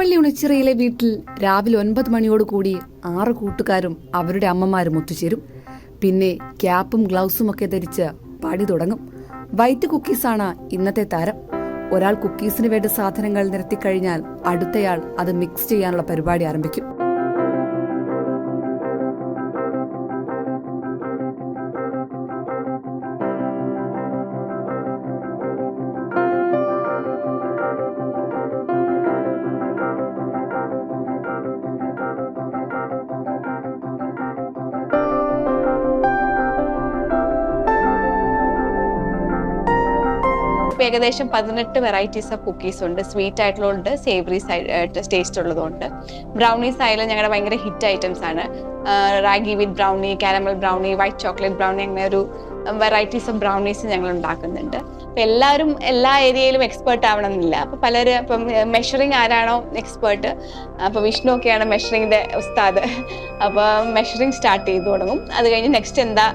പള്ളി ഉണിച്ചിറയിലെ വീട്ടിൽ രാവിലെ ഒൻപത് മണിയോട് കൂടി ആറ് കൂട്ടുകാരും അവരുടെ അമ്മമാരും ഒത്തുചേരും. പിന്നെ ക്യാപ്പും ഗ്ലൗസും ഒക്കെ ധരിച്ച് പടി തുടങ്ങും. വൈറ്റ് കുക്കീസാണ് ഇന്നത്തെ താരം. ഒരാൾ കുക്കീസിന് വേണ്ട സാധനങ്ങൾ നിരത്തിക്കഴിഞ്ഞാൽ അടുത്തയാൾ അത് മിക്സ് ചെയ്യാനുള്ള പരിപാടി ആരംഭിക്കും. ഇപ്പൊ ഏകദേശം പതിനെട്ട് വെറൈറ്റീസ് ഓഫ് കുക്കീസ് ഉണ്ട്. സ്വീറ്റ് ആയിട്ടുള്ളതുണ്ട് സേവറി ടേസ്റ്റ് ഉള്ളതുകൊണ്ട് ബ്രൗണീസ് ആയാലും ഞങ്ങളുടെ ഭയങ്കര ഹിറ്റ് ഐറ്റംസ് ആണ്. Ragi with brownie caramel brownie white chocolate brownie അങ്ങനെ ഒരു വെറൈറ്റീസ് ഓഫ് ബ്രൗണീസ് ഞങ്ങൾ ഉണ്ടാക്കുന്നുണ്ട്. അപ്പൊ എല്ലാവരും എല്ലാ ഏരിയയിലും എക്സ്പേർട്ട് ആവണമെന്നില്ല. അപ്പൊ പലരും ഇപ്പം മെഷറിങ് ആരാണോ എക്സ്പേർട്ട് അപ്പൊ വിഷ്ണു ഒക്കെയാണ് മെഷറിങ്ങിന്റെ ഉസ്താദ്. അപ്പൊ മെഷറിങ് സ്റ്റാർട്ട് ചെയ്തു തുടങ്ങും. അത് കഴിഞ്ഞ് നെക്സ്റ്റ് എന്താ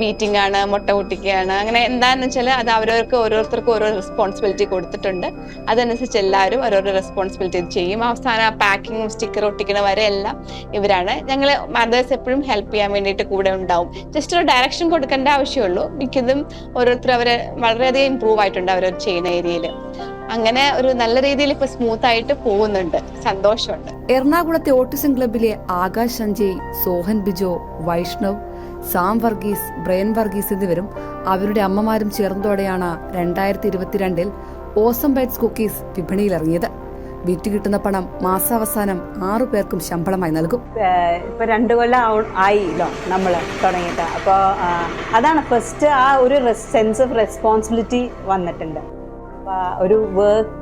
ബീറ്റിംഗ് ആണ് മുട്ട പൊട്ടിക്കുകയാണ്. അങ്ങനെ എന്താന്ന് വെച്ചാൽ അത് അവരവർക്ക് ഓരോരുത്തർക്കും ഓരോ റെസ്പോൺസിബിലിറ്റി കൊടുത്തിട്ടുണ്ട്. അതനുസരിച്ച് എല്ലാവരും ഓരോരോ റെസ്പോൺസിബിലിറ്റി ചെയ്യും. അവസാനം പാക്കിങ്ങും സ്റ്റിക്കർ ഒട്ടിക്കണ വരെ എല്ലാം ഇവരാണ്. ഞങ്ങൾ മദേഴ്സ് എപ്പോഴും ഹെൽപ്പ് ചെയ്യാൻ വേണ്ടിയിട്ട് കൂടെ ഉണ്ടാവും. ജസ്റ്റ് ഒരു ഡയറക്ഷൻ കൊടുക്കേണ്ട ആവശ്യമുള്ളൂ. മിക്കതും ഓരോരുത്തർ അവരെ വളരെയധികം ഇമ്പ്രൂവ് ആയിട്ടുണ്ട് അവർ ചെയ്യുന്ന ഏരിയയിൽ അങ്ങനെ ഒരു നല്ല രീതിയിൽ ഇപ്പൊ സ്മൂത്ത് ആയിട്ട് പോകുന്നുണ്ട്. സന്തോഷമുണ്ട്. എറണാകുളത്തെ ഓട്ടിസം ക്ലബിലെ ആകാശ് സഞ്ജയ് സോഹൻ ബിജോ വൈഷ്ണവ് സാം വർഗീസ് ബ്രയൻ വർഗീസ് എന്നിവരും അവരുടെ അമ്മമാരും ചേർന്നതോടെയാണ് രണ്ടായിരത്തി ഇരുപത്തിരണ്ടിൽ ഓസം ബൈറ്റ്സ് കുക്കീസ് വിപണിയിലിറങ്ങിയത്. വിറ്റ് കിട്ടുന്ന പണം മാസാവസാനം ആറു പേർക്കും ശമ്പളമായി നൽകും. ഇപ്പൊ രണ്ടു കൊല്ലം ആയില്ലോ നമ്മൾ തുടങ്ങിയിട്ട്. അപ്പോൾ അതാണ് ഫസ്റ്റ് ആ ഒരു സെൻസ് ഓഫ് റെസ്പോൺസിബിലിറ്റി വന്നിട്ടുണ്ട്. ഒരു വർക്ക്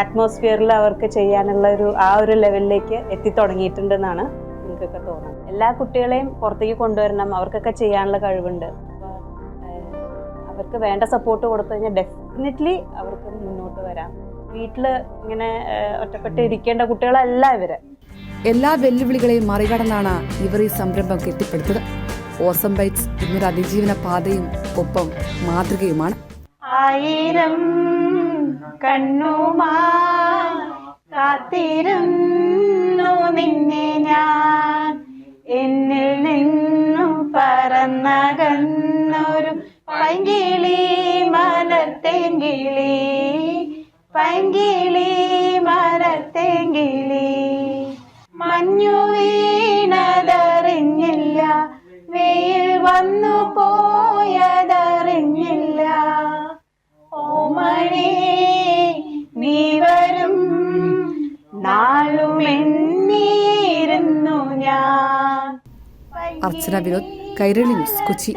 അറ്റ്മോസ്ഫിയറിൽ അവർക്ക് ചെയ്യാനുള്ള ഒരു ആ ഒരു ലെവലിലേക്ക് എത്തിത്തുടങ്ങിയിട്ടുണ്ടെന്നാണ് നിങ്ങൾക്കൊക്കെ തോന്നുന്നത്. എല്ലാ കുട്ടികളെയും പുറത്തേക്ക് കൊണ്ടുവരണം അവർക്കൊക്കെ ചെയ്യാനുള്ള കഴിവുണ്ട്. അവർക്ക് വേണ്ട സപ്പോർട്ട് കൊടുത്തു കഴിഞ്ഞാൽ ഡെഫിനറ്റ്ലി അവർക്ക് മുന്നോട്ട് വരാം. വീട്ടിൽ ഇങ്ങനെ ഒറ്റപ്പെട്ട് ഇരിക്കേണ്ട കുട്ടികളല്ല ഇവർ. എല്ലാ വെല്ലുവിളികളെയും മറികടന്നാണ് ഇവർ ഈ സംരംഭം കെട്ടിപ്പടുത്തത്. ഓസം ബൈറ്റ്സ് ഇന്നൊരു അതിജീവന പാതയും ഒപ്പം മാതൃകയുമാണ്. ആയിരം കണ്ണുമാ കാത്തിരുന്നു നിന്നെ ഞാൻ. എന്നിൽ നിന്നു പറന്നകന്നൊരു പങ്കിളി മലത്തെങ്കിളി പങ്കിളി മലത്തെങ്കിളി മഞ്ഞു അർച്ചന വിനോദ് കൈരളി ന്യൂസ് കൊച്ചി.